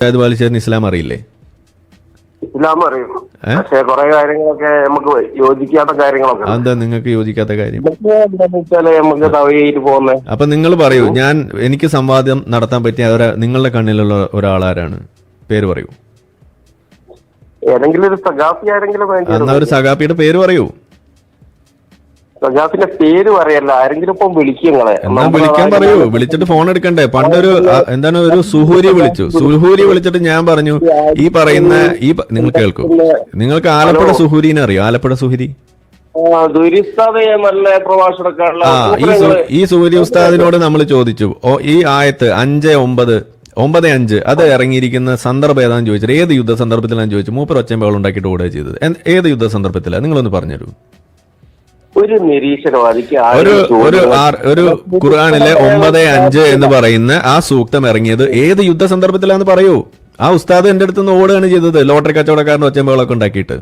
അത് വലിച്ചതിന് ഇസ്ലാം അറിയില്ലേ? ഇസ്ലാം അറിയും. ഏ? പക്ഷെ കുറെ കാര്യങ്ങളൊക്കെ നമുക്ക് യോജിക്കാത്ത കാര്യങ്ങളൊക്കെ ഉണ്ട്. അതെന്താ നിങ്ങൾക്ക് യോജിക്കാത്ത കാര്യം? നമുക്ക് എന്താന്ന് വെച്ചാൽ നമുക്ക് തവയിട്ട് പോകുന്ന. അപ്പൊ നിങ്ങൾ പറയൂ ഞാൻ എനിക്ക് സംവാദം നടത്താൻ പറ്റിയ ഒരാ നിങ്ങളുടെ കണ്ണിലുള്ള ഒരാളാരാണ്? പേര് പറയൂ. ഏതെങ്കിലും ഒരു സഖാഫി ആരെങ്കിലും വേണ്ടി എന്നാ ഒരു സഖാപ്പിയുടെ പേര് പറയൂ. സഖാഫിന്റെ പേര് പറയല്ല ആരെങ്കിലും ഇപ്പം വിളിക്കും നിങ്ങളെ. എന്നാ വിളിക്കാൻ പറയൂ വിളിച്ചിട്ട് ഫോൺ എടുക്കണ്ടേ? പണ്ടൊരു എന്താണ് ഒരു സുഹൂരി വിളിച്ചു. സുഹൂരി വിളിച്ചിട്ട് ഞാൻ പറഞ്ഞു ഈ പറയുന്ന ഈ നിങ്ങൾ കേൾക്കൂ. നിങ്ങൾക്ക് ആലപ്പുഴ സുഹൂരിനെ അറിയോ? ആലപ്പുഴ സുഹൂരി? ആ ഈ സൂര്യ ഉസ്താദിനോട് നമ്മൾ ചോദിച്ചു. ഓ ഈ ആയത്ത് അഞ്ച് ഒമ്പത് ഒമ്പത് അഞ്ച് അത് ഇറങ്ങിയിരിക്കുന്ന സന്ദർഭം ഏതാന്ന് ചോദിച്ചത് ഏത് യുദ്ധ സന്ദർഭത്തിലാണ് ചോദിച്ചു. മൂപ്പർ ഒച്ചമ്പകൾ ഉണ്ടാക്കിയിട്ട് ഓടുക ചെയ്തത്. ഏത് യുദ്ധ സന്ദർഭത്തിലാണ് നിങ്ങളൊന്ന് പറഞ്ഞുതരൂ. ഒരു നിരീശ്വരവാദിക്ക് ഒരു ഒരു ഒരു ഖുർആാനിലെ ഒമ്പത് അഞ്ച് എന്ന് പറയുന്ന ആ സൂക്തം ഇറങ്ങിയത് ഏത് യുദ്ധ സന്ദർഭത്തിലാന്ന് പറയൂ. ആ ഉസ്താദ് എന്റെ അടുത്ത് നിന്ന് ഓടുകയാണ് ചെയ്തത് ലോട്ടറി കച്ചവടക്കാരൻ ഒച്ചമ്പകളൊക്കെ ഉണ്ടാക്കിയിട്ട്.